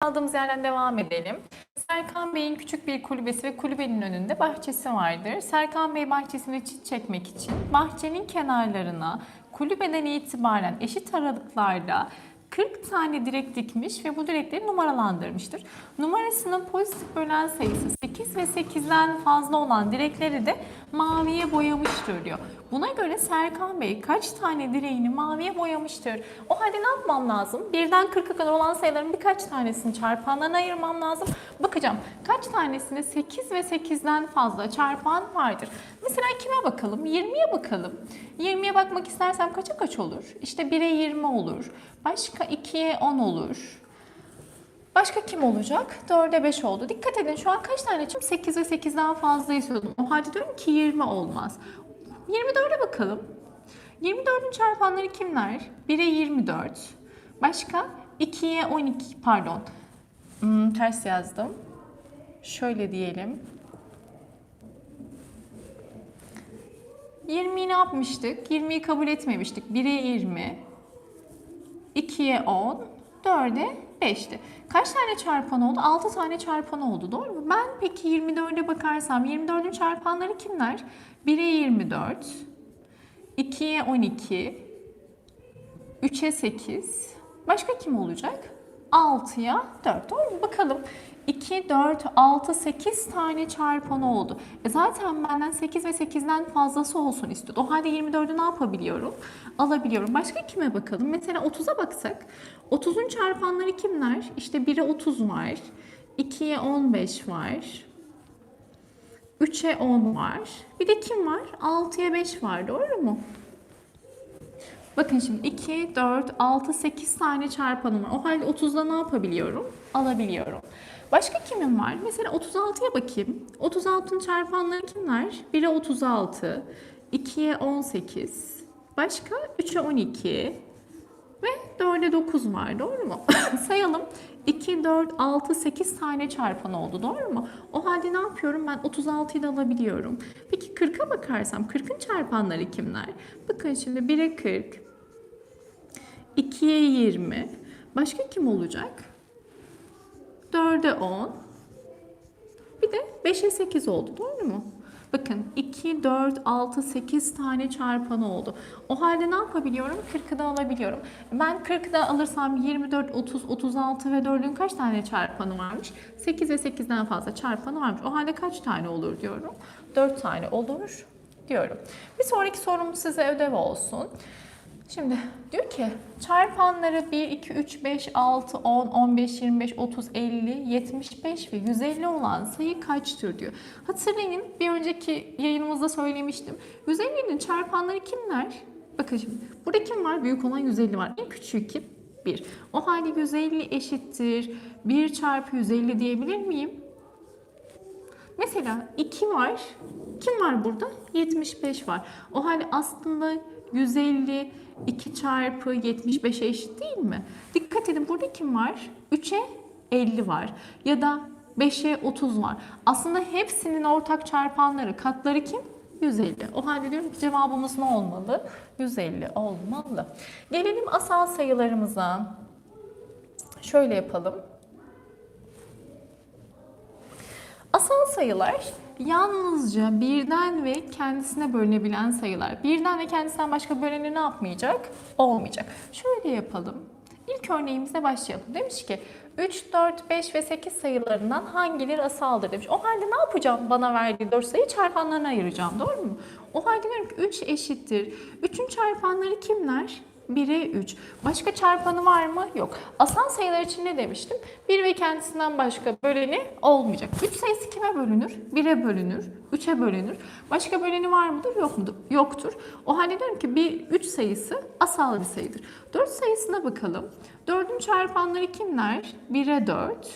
Kaldığımız yerden devam edelim. Serkan Bey'in küçük bir kulübesi ve kulübenin önünde bahçesi vardır. Serkan Bey bahçesine çit çekmek için bahçenin kenarlarına kulübeden itibaren eşit aralıklarla 40 tane direk dikmiş ve bu direkleri numaralandırmıştır. Numarasının pozitif bölen sayısı 8 ve 8'den fazla olan direkleri de maviye boyamıştır diyor. Buna göre Serkan Bey kaç tane direğini maviye boyamıştır? O halde ne yapmam lazım? Birden 40'a kadar olan sayıların birkaç tanesini çarpandan ayırmam lazım. Bakacağım kaç tanesinde 8 ve 8'den fazla çarpan vardır. Mesela kime bakalım? 20'ye bakalım. 20'ye bakmak istersem kaça kaç olur? İşte 1'e 20 olur. Başka 2'ye 10 olur. Başka kim olacak? 4'e 5 oldu. Dikkat edin şu an kaç tane çıktı? 8 ve 8'den fazla istiyordum. O halde diyorum ki 20 olmaz. 24'e bakalım. 24'ün çarpanları kimler? 1'e 24. Başka? 2'ye 12 pardon. Hmm, ters yazdım. Şöyle diyelim. 20'yi ne yapmıştık? 20'yi kabul etmemiştik. 1'e 20. 2'ye 10, 4'e 5'ti. Kaç tane çarpan oldu? 6 tane çarpan oldu doğru mu? Ben peki 24'e bakarsam 24'ün çarpanları kimler? 1'e 24, 2'ye 12, 3'e 8. Başka kim olacak? 6'ya 4. Doğru mu? Bakalım. 2, 4, 6, 8 tane çarpan oldu. E zaten benden 8 ve 8'den fazlası olsun istiyordu. O halde 24'ü ne yapabiliyorum? Alabiliyorum. Başka kime bakalım? Mesela 30'a baksak. 30'un çarpanları kimler? İşte 1'e 30 var. 2'ye 15 var. 3'e 10 var. Bir de kim var? 6'ya 5 var. Doğru mu? Bakın şimdi 2, 4, 6, 8 tane çarpanım var. O halde 30'da ne yapabiliyorum? Alabiliyorum. Başka kimin var? Mesela 36'ya bakayım. 36'nın çarpanları kimler? 1'e 36, 2'ye 18, başka 3'e 12 ve 4'e 9 var. Doğru mu? Sayalım. 2, 4, 6, 8 tane çarpan oldu. Doğru mu? O halde ne yapıyorum? Ben 36'yı da alabiliyorum. Peki 40'a bakarsam 40'ın çarpanları kimler? Bakın şimdi 1'e 40, 2'ye 20. Başka kim olacak? 4'e 10. Bir de 5'e 8 oldu. Doğru mu? Bakın 2, 4, 6, 8 tane çarpanı oldu. O halde ne yapabiliyorum? 40'ı da alabiliyorum. Ben 40'ı da alırsam 24, 30, 36 ve 4'ün kaç tane çarpanı varmış? 8 ve 8'den fazla çarpanı varmış. O halde kaç tane olur diyorum? 4 tane olur diyorum. Bir sonraki sorum size ödev olsun. Şimdi diyor ki çarpanları 1, 2, 3, 5, 6, 10, 15, 25, 30, 50, 75 ve 150 olan sayı kaçtır diyor. Hatırlayın bir önceki yayınımızda söylemiştim. 150'nin çarpanları kimler? Bakın şimdi burada kim var? Büyük olan 150 var. En küçüğü kim? 1. O halde 150 eşittir 1 çarpı 150 diyebilir miyim? Mesela 2 var. Kim var burada? 75 var. O halde aslında 150 2 çarpı 75'e eşit değil mi? Dikkat edin burada kim var? 3'e 50 var. Ya da 5'e 30 var. Aslında hepsinin ortak çarpanları, katları kim? 150. O halde diyorum ki cevabımız ne olmalı? 150 olmalı. Gelelim asal sayılarımıza. Şöyle yapalım. Asal sayılar yalnızca birden ve kendisine bölünebilen sayılar. Birden ve kendisinden başka böleni ne yapmayacak? Olmayacak. Şöyle yapalım. İlk örneğimize başlayalım. Demiş ki 3, 4, 5 ve 8 sayılarından hangileri asaldır demiş. O halde ne yapacağım bana verdiği 4 sayı çarpanlarına ayıracağım. Doğru mu? O halde diyorum ki 3 eşittir. 3'ün çarpanları kimler? 1'e 3. Başka çarpanı var mı? Yok. Asal sayılar için ne demiştim? 1 ve kendisinden başka böleni olmayacak. 3 sayısı kime bölünür? 1'e bölünür, 3'e bölünür. Başka böleni var mıdır? Yok mudur? Yoktur. O halde diyorum ki 1, 3 sayısı asal bir sayıdır. 4 sayısına bakalım. 4'ün çarpanları kimler? 1'e 4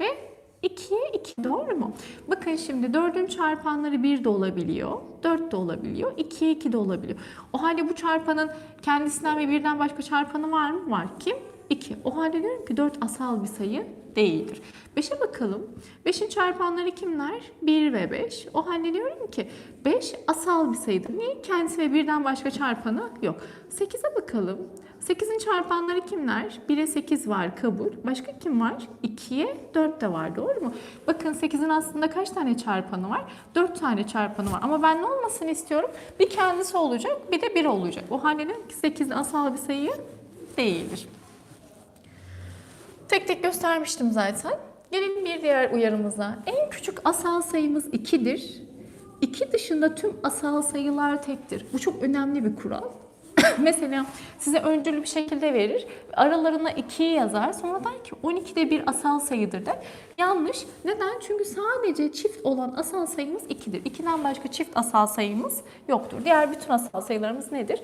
ve 2'ye 2 doğru mu? Bakın şimdi 4'ün çarpanları 1 de olabiliyor, 4 de olabiliyor, 2'ye 2 de olabiliyor. O halde bu çarpanın kendisinden ve birden başka çarpanı var mı? Var. Kim? 2. O halde diyorum ki 4 asal bir sayı değildir. 5'e bakalım. 5'in çarpanları kimler? 1 ve 5. O halde diyorum ki 5 asal bir sayıdır. Niye? Kendisi ve birden başka çarpanı yok. 8'e bakalım. 8'in çarpanları kimler? 1'e 8 var kabul. Başka kim var? 2'ye 4 de var doğru mu? Bakın 8'in aslında kaç tane çarpanı var? 4 tane çarpanı var. Ama ben ne olmasını istiyorum? Bir kendisi olacak bir de 1 olacak. O halde dedim ki 8 asal bir sayı değildir. Tek tek göstermiştim zaten. Gelelim bir diğer uyarımıza. En küçük asal sayımız 2'dir. 2 dışında tüm asal sayılar tektir. Bu çok önemli bir kural. Mesela size öncülü bir şekilde verir. Aralarına 2'yi yazar. Sonra der ki 12 de bir asal sayıdır der. Yanlış. Neden? Çünkü sadece çift olan asal sayımız 2'dir. 2'den başka çift asal sayımız yoktur. Diğer bütün asal sayılarımız nedir?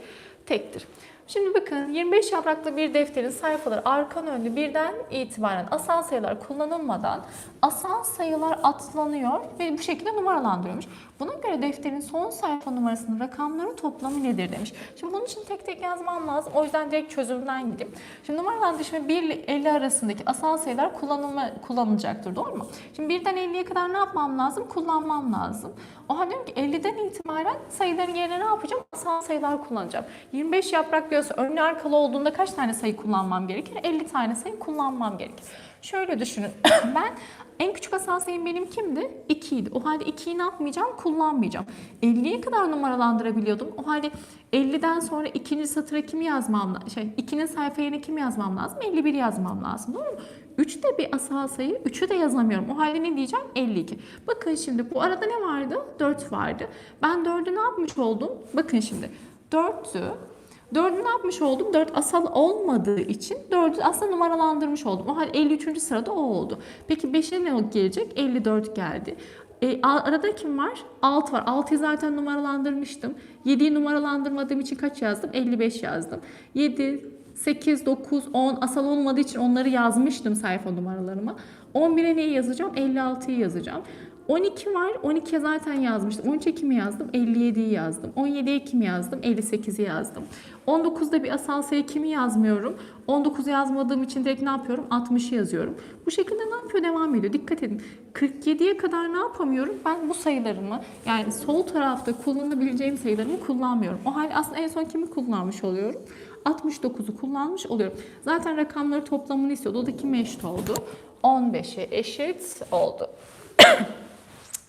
Tektir. Şimdi bakın 25 yapraklı bir defterin sayfaları arkan önlü birden itibaren asal sayılar kullanılmadan asal sayılar atlanıyor ve bu şekilde numaralandırıyormuş. Buna göre defterin son sayfa numarasının rakamların toplamı nedir demiş. Şimdi bunun için tek tek yazmam lazım. O yüzden direkt çözümden gideyim. Şimdi numaralandırma 1 ile 50 arasındaki asal sayılar kullanılma, kullanılacaktır. Doğru mu? Şimdi 1'den 50'ye kadar ne yapmam lazım? Kullanmam lazım. O halde diyorum ki 50'den itibaren sayıların yerine ne yapacağım? Asal sayılar kullanacağım. 25 yaprak diyorsa önlü arkalı olduğunda kaç tane sayı kullanmam gerekir? 50 tane sayı kullanmam gerekir. Şöyle düşünün. ben en küçük asal sayım benim kimdi? 2 idi. O halde 2'yi ne yapmayacağım? Kullanmayacağım. 50'ye kadar numaralandırabiliyordum. O halde 50'den sonra ikinci satıra kimi yazmam lazım? Şey, 2'nin sayfa yerine kim yazmam lazım? 51 yazmam lazım. Doğru mu? 3 de bir asal sayı. 3'ü de yazamıyorum. O halde ne diyeceğim? 52. Bakın şimdi bu arada ne vardı? 4 vardı. Ben 4'ü ne yapmış oldum? Bakın şimdi. 4'tü. 4'ü ne yapmış oldum? 4 asal olmadığı için 4'ü aslında numaralandırmış oldum. O halde 53. sırada o oldu. Peki 5'e ne gelecek? 54 geldi. E, arada kim var? 6 var. 6'yı zaten numaralandırmıştım. 7'yi numaralandırmadığım için kaç yazdım? 55 yazdım. 7, 8, 9, 10 asal olmadığı için onları yazmıştım sayfa numaralarıma. 11'e neyi yazacağım? 56'yı yazacağım. 12 var. 12'ye zaten yazmıştım. 13'e kimi yazdım? 57'yi yazdım. 17'ye kimi yazdım? 58'i yazdım. 19'da bir asal sayı kimi yazmıyorum? 19'u yazmadığım için direkt ne yapıyorum? 60'ı yazıyorum. Bu şekilde ne yapıyor? Devam ediyor. Dikkat edin. 47'ye kadar ne yapamıyorum? Ben bu sayılarımı yani sol tarafta kullanabileceğim sayılarımı kullanmıyorum. O halde aslında en son kimi kullanmış oluyorum? 69'u kullanmış oluyorum. Zaten rakamları toplamını istiyordu. O da kime eşit oldu? 15'e eşit oldu.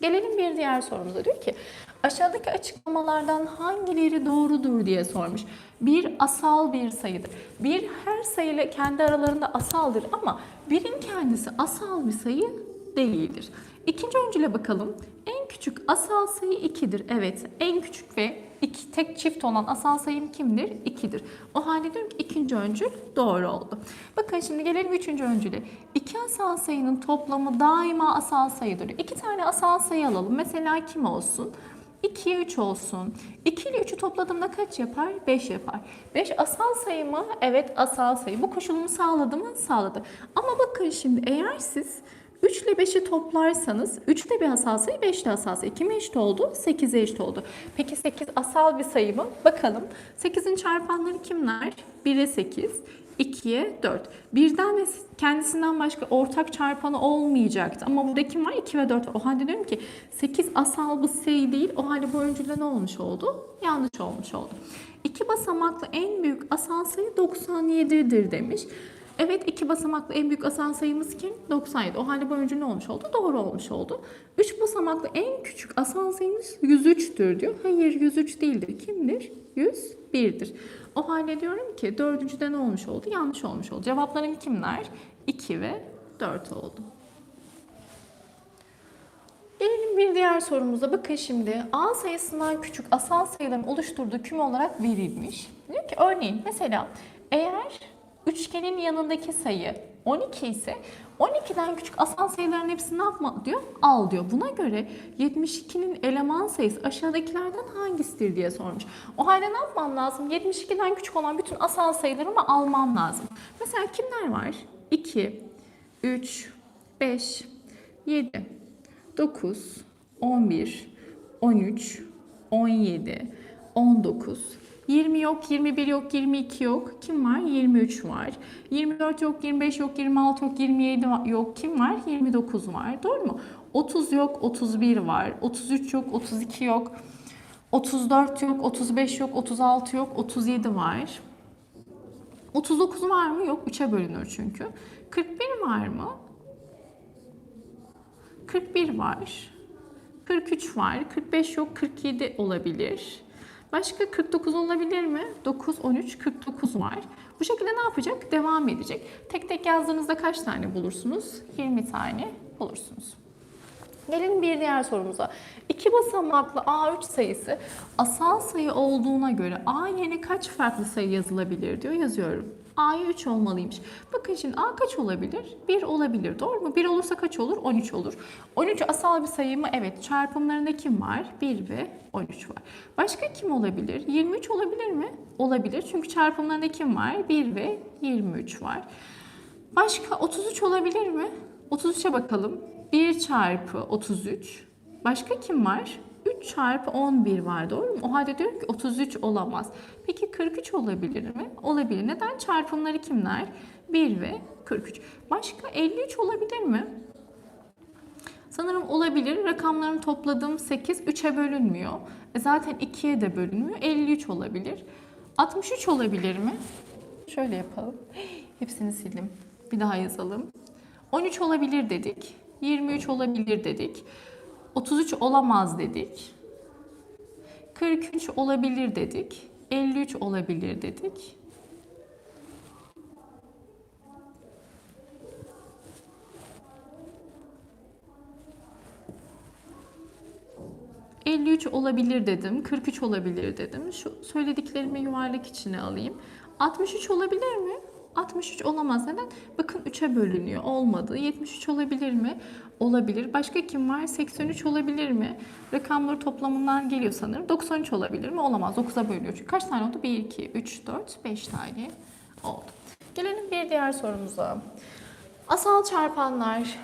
Gelelim bir diğer sorumuza. Diyor ki aşağıdaki açıklamalardan hangileri doğrudur diye sormuş. Bir asal bir sayıdır. Bir her sayıyla kendi aralarında asaldır ama birin kendisi asal bir sayı değildir. İkinci öncüle bakalım. En küçük asal sayı 2'dir. Evet en küçük ve iki, tek çift olan asal sayım kimdir? 2'dir. O halde diyorum ki ikinci öncül doğru oldu. Bakın şimdi gelelim üçüncü öncüle. İki asal sayının toplamı daima asal sayıdır. İki tane asal sayı alalım. Mesela kim olsun? 2'ye 3 olsun. 2 ile 3'ü topladığımda kaç yapar? 5 yapar. 5 asal sayı mı? Evet asal sayı. Bu koşulumu sağladı mı? Sağladı. Ama bakın şimdi eğer siz 3 ile 5'i toplarsanız 3 de bir asal sayı, 5 de asal sayı. Kime eşit oldu? 8'e eşit oldu. Peki 8 asal bir sayı mı? Bakalım. 8'in çarpanları kimler? 1'e 8, 2'ye 4. Birden ve kendisinden başka ortak çarpanı olmayacaktı. Ama burada kim var? 2 ve 4 var. O halde diyorum ki 8 asal bir sayı değil. O halde bu öncülde ne olmuş oldu? Yanlış olmuş oldu. İki basamaklı en büyük asal sayı 97'dir demiş. Evet iki basamaklı en büyük asal sayımız kim? 97. O halde bu öncü ne olmuş oldu? Doğru olmuş oldu. Üç basamaklı en küçük asal sayımız 103'tür diyor. Hayır 103 değildir. Kimdir? 101'dir. O halde diyorum ki dördüncüde ne olmuş oldu? Yanlış olmuş oldu. Cevaplarım kimler? 2 ve 4 oldu. Gelelim bir diğer sorumuza. Bakın şimdi A sayısından küçük asal sayıların oluşturduğu küme olarak verilmiş. Diyor ki örneğin mesela eğer üçgenin yanındaki sayı 12 ise 12'den küçük asal sayıların hepsini ne yapma diyor? Al diyor. Buna göre 72'nin eleman sayısı aşağıdakilerden hangisidir diye sormuş. O halde ne yapmam lazım? 72'den küçük olan bütün asal sayılarımı almam lazım. Mesela kimler var? 2, 3, 5, 7, 9, 11, 13, 17, 19, 20 yok, 21 yok, 22 yok. Kim var? 23 var. 24 yok, 25 yok, 26 yok, 27 yok. Kim var? 29 var. Doğru mu? 30 yok, 31 var. 33 yok, 32 yok. 34 yok, 35 yok, 36 yok, 37 var. 39 var mı? Yok. 3'e bölünür çünkü. 41 var mı? 41 var. 43 var. 45 yok. 47 olabilir. Başka 49 olabilir mi? 9, 13, 49 var. Bu şekilde ne yapacak? Devam edecek. Tek tek yazdığınızda kaç tane bulursunuz? 20 tane bulursunuz. Gelin bir diğer sorumuza. İki basamaklı A3 sayısı asal sayı olduğuna göre A yerine kaç farklı sayı yazılabilir diyor. Yazıyorum. A'ya 3 olmalıymış. Bakın şimdi A kaç olabilir? 1 olabilir. Doğru mu? 1 olursa kaç olur? 13 olur. 13 asal bir sayı mı? Evet. Çarpımlarında kim var? 1 ve 13 var. Başka kim olabilir? 23 olabilir mi? Olabilir. Çünkü çarpımlarında kim var? 1 ve 23 var. Başka 33 olabilir mi? 33'e bakalım. 1 çarpı 33. Başka kim var? 3 çarpı 11 var doğru mu? O halde diyorum ki 33 olamaz. Peki 43 olabilir mi? Olabilir. Neden? Çarpımları kimler? 1 ve 43. Başka 53 olabilir mi? Sanırım olabilir. Rakamlarını topladım 8. 3'e bölünmüyor. E zaten 2'ye de bölünmüyor. 53 olabilir. 63 olabilir mi? Şöyle yapalım. Hepsini sildim. Bir daha yazalım. 13 olabilir dedik. 23 olabilir dedik. 33 olamaz dedik. 43 olabilir dedik. 53 olabilir dedik. ...53 olabilir dedim, 43 olabilir dedim. Şu söylediklerimi yuvarlak içine alayım. 63 olabilir mi? 63 olamaz. Neden? Bakın 3'e bölünüyor. Olmadı. 73 olabilir mi? Olabilir. Başka kim var? 83 olabilir mi? Rakamları toplamından geliyor sanırım. 93 olabilir mi? Olamaz. 9'a bölüyor. Çünkü kaç tane oldu? 1, 2, 3, 4, 5 tane oldu. Gelelim bir diğer sorumuza. Asal çarpanlar.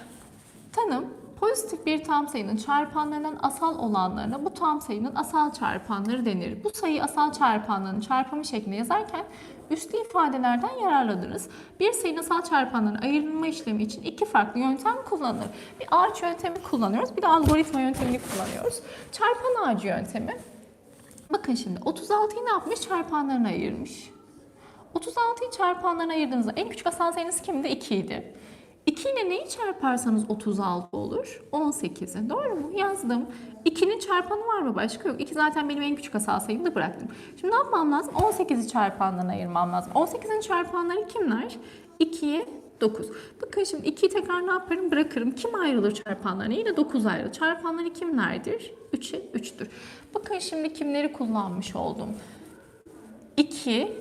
Tanım pozitif bir tam sayının çarpanlarından asal olanlarına bu tam sayının asal çarpanları denir. Bu sayı asal çarpanlarının çarpımı şeklinde yazarken üslü ifadelerden yararlanırız. Bir sayının asal çarpanlarının ayrılma işlemi için iki farklı yöntem kullanılır. Bir ağaç yöntemi kullanıyoruz, bir de algoritma yöntemini kullanıyoruz. Çarpan ağacı yöntemi. Bakın şimdi 36'yı ne yapmış? Çarpanlarına ayırmış. 36'yı çarpanlarına ayırdığınızda en küçük asal sayınız kimdi? 2 idi. 2 ile neyi çarparsanız 36 olur? 18'i. Doğru mu? Yazdım. 2'nin çarpanı var mı? Başka yok. 2 zaten benim en küçük asal sayımı da bıraktım. Şimdi ne yapmam lazım? 18'i çarpanlarına ayırmam lazım. 18'in çarpanları kimler? 2'ye 9. Bakın şimdi 2'yi tekrar ne yaparım? Bırakırım. Kim ayrılır çarpanlarına? Yine 9 ayrılır. Çarpanları kimlerdir? 3'e 3'tür. Bakın şimdi kimleri kullanmış oldum? 2,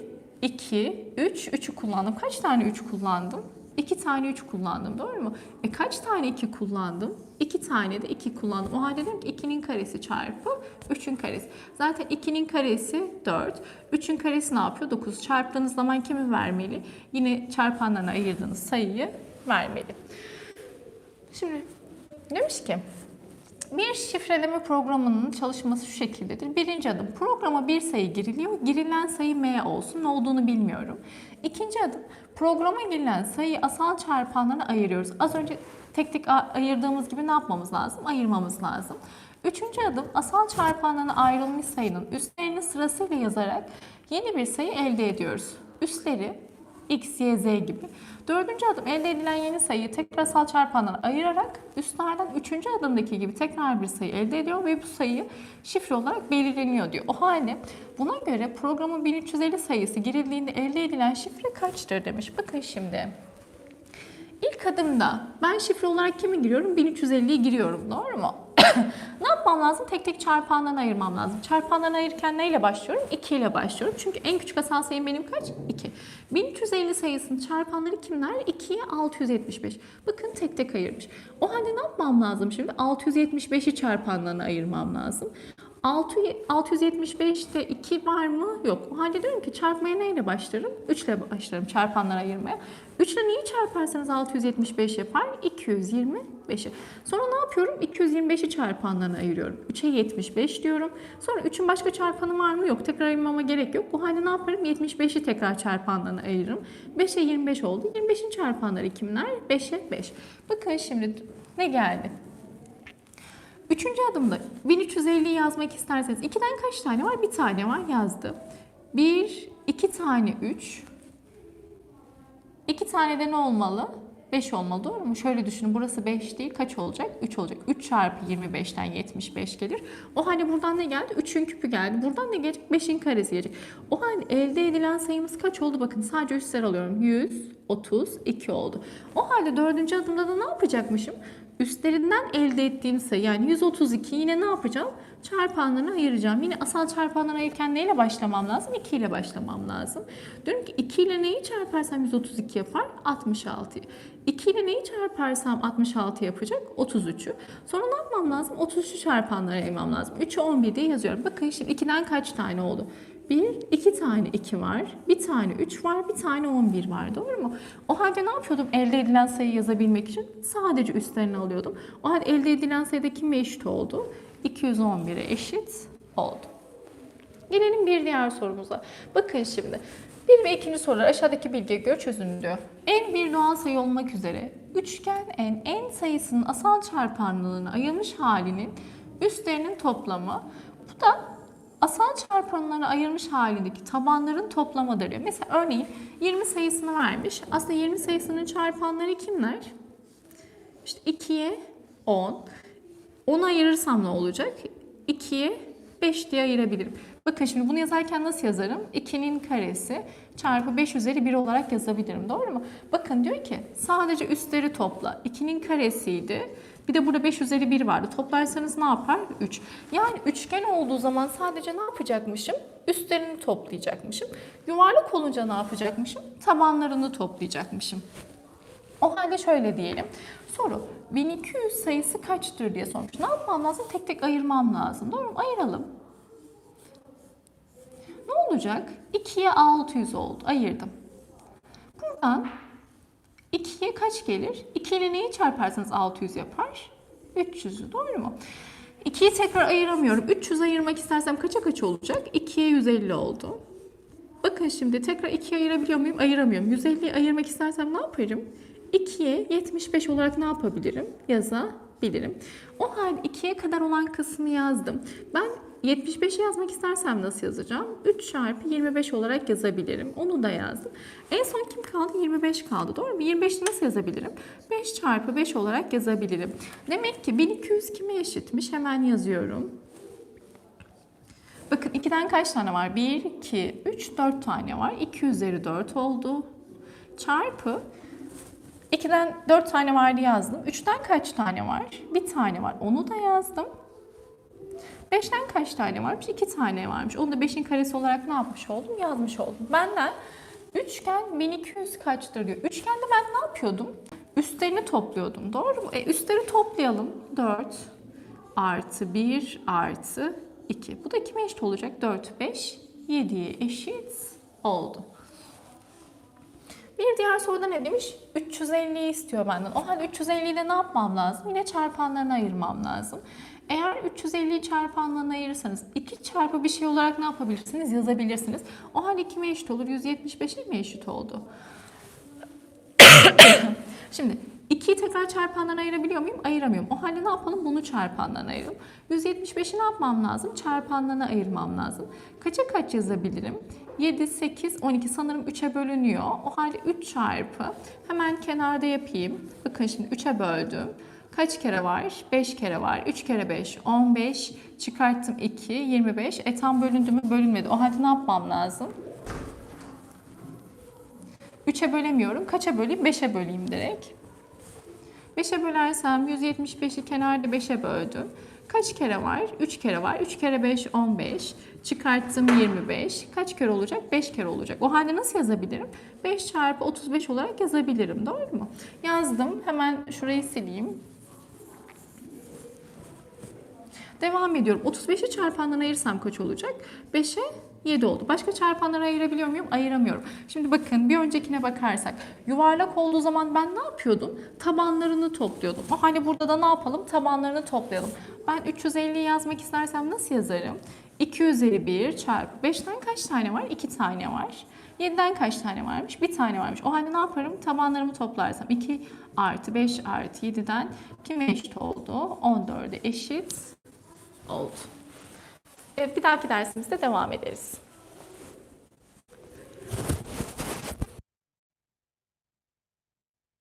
2, 3, 3'ü kullandım. Kaç tane 3 kullandım? 2 tane 3 kullandım doğru mu? E kaç tane 2 kullandım? 2 tane de 2 kullandım. O halde diyorum ki 2'nin karesi çarpı 3'ün karesi. Zaten 2'nin karesi 4. 3'ün karesi ne yapıyor? 9. Çarptığınız zaman kimi vermeli? Yine çarpanlarına ayırdığınız sayıyı vermeli. Şimdi demiş ki bir şifreleme programının çalışması şu şekildedir. Birinci adım programa bir sayı giriliyor. Girilen sayı m olsun. Ne olduğunu bilmiyorum. İkinci adım programa girilen sayıyı asal çarpanlarına ayırıyoruz. Az önce tek tek ayırdığımız gibi ne yapmamız lazım? Ayırmamız lazım. Üçüncü adım asal çarpanlarına ayrılmış sayının üstlerini sırasıyla yazarak yeni bir sayı elde ediyoruz. Üstleri x, y, z gibi. Dördüncü adım elde edilen yeni sayıyı tekrar asal çarpanlara ayırarak üstlerden üçüncü adımdaki gibi tekrar bir sayı elde ediyor ve bu sayı şifre olarak belirleniyor diyor. O halde buna göre programın 1350 sayısı girildiğinde elde edilen şifre kaçtır demiş. Bakın şimdi. İlk adımda ben şifre olarak kimi giriyorum? 1350'yi giriyorum doğru mu? ne yapmam lazım? Tek tek çarpanlarını ayırmam lazım. Çarpanlarını ayırırken neyle başlıyorum? 2 ile başlıyorum. Çünkü en küçük asal sayım benim kaç? 2. 1350 sayısının çarpanları kimler? 2'ye 675. Bakın tek tek ayırmış. O halde ne yapmam lazım şimdi? 675'i çarpanlarına ayırmam lazım. 675'te 2 var mı? Yok. O halde diyorum ki çarpmaya neyle başlarım? 3 ile başlarım çarpanlara ayırmaya. 3 ile neyi çarparsanız 675 yapar? 225'i. Sonra ne yapıyorum? 225'i çarpanlarına ayırıyorum. 3'e 75 diyorum. Sonra 3'ün başka çarpanı var mı? Yok. Tekrar ayırmama gerek yok. O halde ne yaparım? 75'i tekrar çarpanlarına ayırırım. 5'e 25 oldu. 25'in çarpanları kimler? 5'e 5. Bakın şimdi ne geldi? Üçüncü adımda 1350'yi yazmak isterseniz 2'den kaç tane var? Bir tane var yazdım. 1, 2 tane 3, İki tane de ne olmalı? 5 olmalı doğru mu? Şöyle düşünün burası 5 değil kaç olacak? 3 olacak. 3 çarpı 25'ten 75 gelir. O halde buradan ne geldi? 3'ün küpü geldi. Buradan ne gelecek? 5'in karesi gelecek. O halde elde edilen sayımız kaç oldu? Bakın sadece üstler alıyorum. 132 oldu. O halde dördüncü adımda da ne yapacakmışım? Üstlerinden elde ettiğim sayı yani 132 yine ne yapacağım? Çarpanlarına ayıracağım. Yine asal çarpanlarına ayırırken neyle başlamam lazım? 2 ile başlamam lazım. Diyorum ki 2 ile neyi çarparsam 132 yapar? 66. 2 ile neyi çarparsam 66 yapacak? 33'ü. Sonra ne yapmam lazım? 33'ü çarpanlara ayırmam lazım. 3'ü 11 diye yazıyorum. Bakın şimdi 2'den kaç tane oldu? 1, 2 tane 2 var, bir tane 3 var, bir tane 11 var. Doğru mu? O halde ne yapıyordum elde edilen sayıyı yazabilmek için? Sadece üstlerini alıyordum. O halde elde edilen sayıda kime eşit oldu? 211'e eşit oldu. Gelelim bir diğer sorumuza. Bakın şimdi. Bir ve ikinci sorular aşağıdaki bilgiye göre çözün diyor. En bir doğal sayı olmak üzere üçgen en en sayısının asal çarpanlığına ayırmış halinin üstlerinin toplamı. Bu da asal çarpanlarına ayırmış halindeki tabanların toplamıdır. Mesela örneğin 20 sayısını vermiş. Aslında 20 sayısının çarpanları kimler? İşte 2'ye 10. 10'u ayırırsam ne olacak? 2'ye 5 diye ayırabilirim. Bakın şimdi bunu yazarken nasıl yazarım? 2'nin karesi çarpı 5 üzeri 1 olarak yazabilirim. Doğru mu? Bakın diyor ki sadece üstleri topla. 2'nin karesiydi. Bir de burada 5 üzeri 1 vardı. Toplarsanız ne yapar? 3. Yani üçgen olduğu zaman sadece ne yapacakmışım? Üstlerini toplayacakmışım. Yuvarlak olunca ne yapacakmışım? Tabanlarını toplayacakmışım. O halde şöyle diyelim. Soru 1200 sayısı kaçtır diye sormuş. Ne yapmam lazım? Tek tek ayırmam lazım. Doğru mu? Ayıralım. Ne olacak? 2'ye 600 oldu. Ayırdım. Buradan 2'ye kaç gelir? 2 ile neyi çarparsanız 600 yapar? 300'ü doğru mu? 2'yi tekrar ayıramıyorum. 300 ayırmak istersem kaça kaç olacak? 2'ye 150 oldu. Bakın şimdi tekrar 2'ye ayırabiliyor muyum? Ayıramıyorum. 150'yi ayırmak istersem ne yaparım? 2'ye 75 olarak ne yapabilirim? Yazabilirim. O halde 2'ye kadar olan kısmı yazdım. Ben 75'i yazmak istersem nasıl yazacağım? 3 çarpı 25 olarak yazabilirim. Onu da yazdım. En son kim kaldı? 25 kaldı. Doğru mu? 25'i nasıl yazabilirim? 5 çarpı 5 olarak yazabilirim. Demek ki 1200 kime eşitmiş? Hemen yazıyorum. Bakın 2'den kaç tane var? 1, 2, 3, 4 tane var. 2 üzeri 4 oldu. Çarpı 2'den 4 tane vardı yazdım. 3'ten kaç tane var? Bir tane var. Onu da yazdım. 5'ten kaç tane varmış? 2 tane varmış. Onu da 5'in karesi olarak ne yapmış oldum? Yazmış oldum. Benden üçgen 1200 kaçtır diyor. Üçgende ben ne yapıyordum? Üstlerini topluyordum. Doğru mu? E, üstleri toplayalım. 4 artı 1 artı 2. Bu da kime eşit olacak? 4, 5, 7'ye eşit oldu. Bir diğer soruda ne demiş? 350'yi istiyor benden. O halde 350 ile ne yapmam lazım? Yine çarpanlarına ayırmam lazım. Eğer 350'yi çarpanlarına ayırırsanız 2 çarpı bir şey olarak ne yapabilirsiniz? Yazabilirsiniz. O halde kime eşit olur? 175'e mi eşit oldu? Şimdi 2'yi tekrar çarpanlarına ayırabiliyor muyum? Ayıramıyorum. O halde ne yapalım? Bunu çarpanlarına ayıralım. 175'i ne yapmam lazım? Çarpanlarına ayırmam lazım. Kaça kaç yazabilirim? 7, 8, 12 sanırım 3'e bölünüyor. O halde 3 çarpı. Hemen kenarda yapayım. Bakın şimdi 3'e böldüm. Kaç kere var? 5 kere var. 3 kere 5, 15. Çıkarttım 2, 25. E tam bölündü mü? Bölünmedi. O halde ne yapmam lazım? 3'e bölemiyorum. Kaça böleyim? 5'e böleyim direkt. 5'e bölersem 175'i kenarda 5'e böldüm. Kaç kere var? 3 kere var. 3 kere 5 15. Çıkarttım 25. Kaç kere olacak? 5 kere olacak. O halde nasıl yazabilirim? 5 çarpı 35 olarak yazabilirim. Doğru mu? Yazdım. Hemen şurayı sileyim. Devam ediyorum. 35'i çarpandan ayırsam kaç olacak? 5'e 7 oldu. Başka çarpanlara ayırabiliyor muyum? Ayıramıyorum. Şimdi bakın bir öncekine bakarsak. Yuvarlak olduğu zaman ben ne yapıyordum? Tabanlarını topluyordum. O halde burada da ne yapalım? Tabanlarını toplayalım. Ben 350'yi yazmak istersem nasıl yazarım? 2 üzeri 1 çarpı 5'ten kaç tane var? 2 tane var. 7'den kaç tane varmış? Bir tane varmış. O halde ne yaparım? Tabanlarımı toplarsam 2 artı 5 artı 7'den kime eşit oldu? 14'e eşit oldu. Evet, bir dahaki dersimizde devam ederiz.